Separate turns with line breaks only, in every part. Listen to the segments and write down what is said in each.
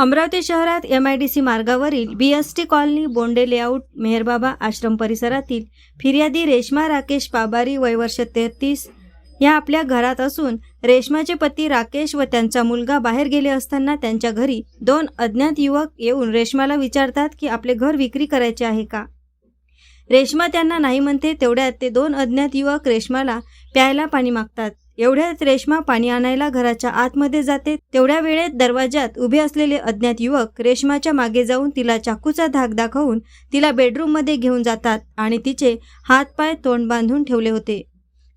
अमरावती शहरात M I D C मार्गावरील B S T colony Bonde layout Meherbaba आश्रम परिसरातील फिर्यादी रेश्मा राकेश पाबारी वयवर्ष तेहतीस. या आपल्या घरात असून रेश्माचे पती राकेश व त्यांचा मुलगा बाहेर गेले असताना त्यांच्या घरी दोन अज्ञात युवक येऊन रेश्माला विचारतात की आपले घर विक्री करायचे आहे का? रेश्मा त्यांना नाही म्हणते तेवढ्यात ते दोन अज्ञात युवक रेश्माला प्यायला पाणी मागतात. एवढ्यात रेश्मा पाणी आणायला घराच्या आतमध्ये जाते. तेवढ्या वेळेत दरवाजात उभे असलेले अज्ञात युवक रेश्माच्या मागे जाऊन तिला चाकूचा धाक दाखवून तिला बेडरूममध्ये घेऊन जातात आणि तिचे हातपाय तोंड बांधून ठेवले होते.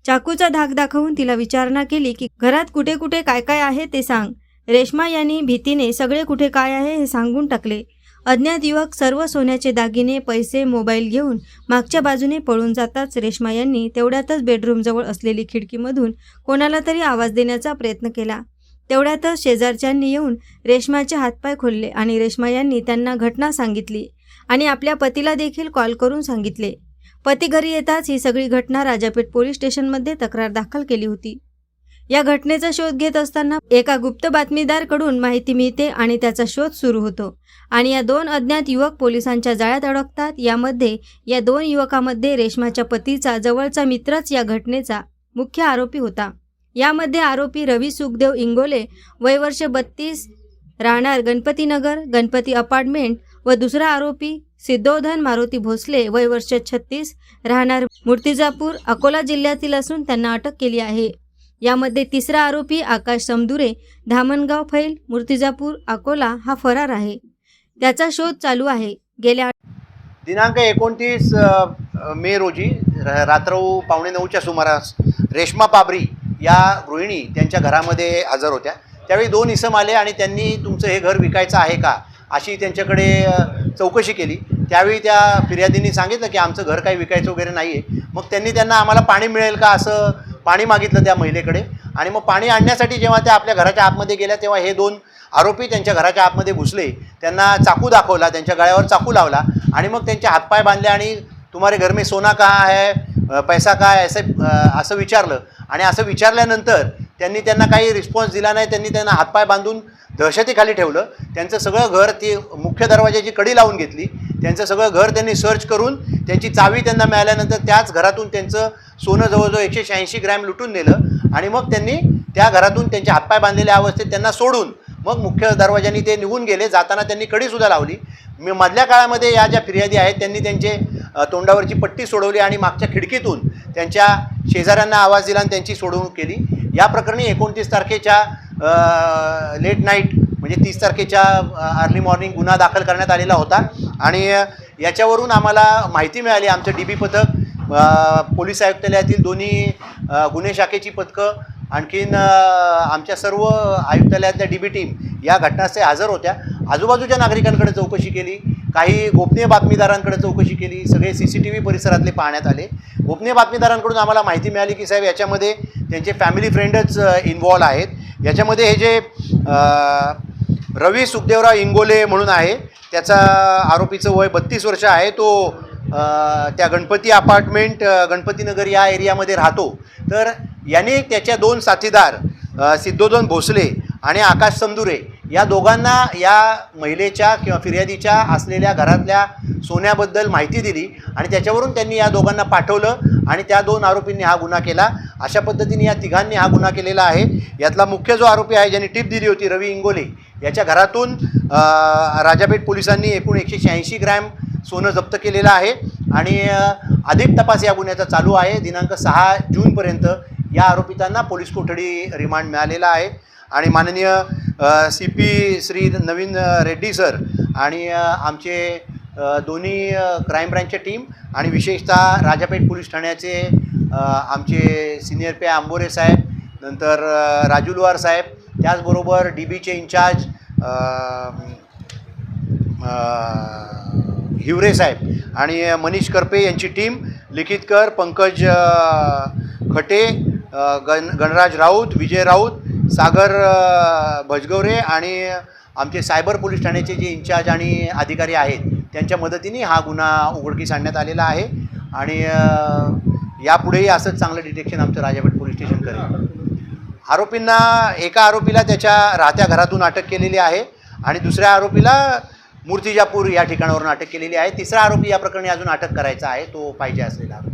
चाकूचा धाक दाखवून तिला विचारणा केली की घरात कुठे कुठे काय काय आहे ते सांग. रेश्मा यांनी भीतीने सगळे कुठे काय आहे हे सांगून टाकले. अज्ञात युवक सर्व सोन्याचे दागिने पैसे मोबाईल घेऊन मागच्या बाजूने पळून जाताच रेश्मा यांनी तेवढ्यातच बेडरूमजवळ असलेली खिडकीमधून कोणाला तरी आवाज देण्याचा प्रयत्न केला. तेवढ्यातच शेजारच्यांनी येऊन रेश्माचे हातपाय खोलले आणि रेश्मा यांनी त्यांना घटना सांगितली आणि आपल्या पतीला देखील कॉल करून सांगितले. पती घरी येताच ही सगळी घटना राजापेठ पोलीस स्टेशनमध्ये तक्रार दाखल केली होती. या घटनेचा शोध घेत असताना एका गुप्त बातमीदारकडून माहिती मिळते आणि त्याचा शोध सुरू होतो. आणि या दोन अज्ञात युवक पोलिसांच्या जाळ्यात अडकतात. यामध्ये या दोन युवकामध्ये रेश्माच्या पतीचा जवळचा मित्रच या घटनेचा मुख्य आरोपी होता. यामध्ये आरोपी रवी सुखदेव इंगोले वयवर्ष बत्तीस राहणार गणपतीनगर गणपती अपार्टमेंट व दुसरा आरोपी सिद्धोधन मारुती भोसले वयवर्ष छत्तीस राहणार मूर्तिजापूर अकोला जिल्ह्यातील असून त्यांना अटक केली आहे. यामध्ये तिसरा आरोपी आकाश समदुरे धामणगाव फैल मूर्तिजापूर अकोला हा फरार आहे. त्याचा शोध चालू आहे. गेल्या
दिनांक एकोणतीस मे रोजी रात्र पावणे नऊच्या सुमारास रेश्मा पाबरी या गृहिणी त्यांच्या घरामध्ये हजर होत्या. त्यावेळी दोन इसम आले आणि त्यांनी तुमचं हे घर विकायचं आहे का अशी त्यांच्याकडे चौकशी केली. त्यावेळी त्या फिर्यादींनी सांगितलं की आमचं घर काही विकायचं वगैरे नाही आहे मग त्यांनी त्यांना आम्हाला पाणी मिळेल का असं पाणी मागितलं त्या महिलेकडे. आणि मग पाणी आणण्यासाठी जेव्हा त्या आपल्या घराच्या आतमध्ये गेल्या तेव्हा हे दोन आरोपी त्यांच्या घराच्या आतमध्ये घुसले. त्यांना चाकू दाखवला त्यांच्या गळ्यावर चाकू लावला. आणि मग त्यांचे हातपाय बांधले आणि तुम्हारे घर में सोना का है? पैसा काय आहे असं असं विचारलं. आणि असं विचारल्यानंतर त्यांनी त्यांना काही रिस्पॉन्स दिला नाही. त्यांनी त्यांना हातपाय बांधून दहशतीखाली ठेवलं. त्यांचं सगळं घर ती मुख्य दरवाजाची कडी लावून घेतली. त्यांचं सगळं घर त्यांनी सर्च करून त्यांची चावी त्यांना मिळाल्यानंतर त्याच घरातून त्यांचं सोनं जवळजवळ एकशे शहाऐंशी ग्रॅम लुटून नेलं आणि मग त्यांनी त्या घरातून त्यांचे हातपाय बांधलेल्या अवस्थेत त्यांना सोडून मग मुख्य दरवाज्यांनी ते निघून गेले. जाताना त्यांनी कडीसुद्धा लावली. मी मधल्या काळामध्ये या ज्या फिर्यादी आहेत त्यांनी त्यांचे तोंडावरची पट्टी सोडवली आणि मागच्या खिडकीतून त्यांच्या शेजाऱ्यांना आवाज दिला आणि त्यांची सोडवणूक केली. या प्रकरणी एकोणतीस तारखेच्या लेट नाईट म्हणजे तीस तारखेच्या अर्ली मॉर्निंग गुन्हा दाखल करण्यात आलेला होता. आणि याच्यावरून आम्हाला माहिती मिळाली आमचं डी बी पथक. पोलीस आयुक्तालयातील दोन्ही गुन्हे शाखेची पथकं आणखीन आमच्या सर्व आयुक्तालयातल्या डी बी टीम या घटनास्थळी हजर होत्या. आजूबाजूच्या नागरिकांकडे चौकशी केली. काही गोपनीय बातमीदारांकडे चौकशी केली. सगळे सी सी टी व्ही परिसरातले पाहण्यात आले. गोपनीय बातमीदारांकडून आम्हाला माहिती मिळाली की साहेब याच्यामध्ये त्यांचे फॅमिली फ्रेंडच इन्वॉल्व आहेत. याच्यामध्ये हे जे रवी सुखदेवराव इंगोले म्हणून आहे. त्याचा आरोपीचं वय बत्तीस वर्ष आहे. तो त्या गणपती अपार्टमेंट गणपतीनगर या एरियामध्ये राहतो. तर याने त्याच्या दोन साथीदार सिद्धोदन सिद्धोधन भोसले आणि आकाश समदुरे या दोघांना या महिलेच्या किंवा फिर्यादीच्या असलेल्या घरातल्या सोन्याबद्दल माहिती दिली आणि त्याच्यावरून त्यांनी या दोघांना पाठवलं आणि त्या दोन आरोपींनी हा गुन्हा केला. अशा पद्धतीने या तिघांनी हा गुन्हा केलेला आहे. यातला मुख्य जो आरोपी आहे ज्यांनी टीप दिली होती रवी इंगोले याच्या घरातून राजापेठ पोलिसांनी एकूण एकशे शहाऐंशी ग्रॅम सोनं जप्त केलेलं आहे आणि अधिक तपास या गुन्ह्याचा चालू आहे. दिनांक सहा जूनपर्यंत या आरोपितांना पोलीस कोठडी रिमांड मिळालेला आहे. आणि माननीय C P Shri Naveen Reddy sir आणि आमचे दोन्ही क्राईम ब्रँचच्या टीम आणि विशेषतः राजापेठ पोलीस ठाण्याचे आमचे सिनियर पे आंबोरे साहेब नंतर राजुलवार साहेब त्याचबरोबर डी बीचे इंचार्ज हिवरे साहेब आणि मनीष करपे यांची टीम लिखितकर पंकज खटे गण गणराज राऊत विजय राऊत सागर भजगवरे आणि आमचे सायबर पोलीस ठाण्याचे जे इंचार्ज आणि अधिकारी आहेत त्यांच्या मदतीने हा गुन्हा उघडकीस आणण्यात आलेला आहे. आणि यापुढेही असंच चांगलं डिटेक्शन आमचं राजापेठ पोलीस स्टेशन करेल. आरोपींना एका आरोपीला त्याच्या राहत्या घरातून अटक केलेली आहे आणि दुसऱ्या आरोपीला मूर्तिजापूर या ठिकाणावरून अटक केलेली आहे. तिसरा आरोपी या प्रकरणी अजून अटक करायचा आहे तो पाहिजे असलेला आरोपी.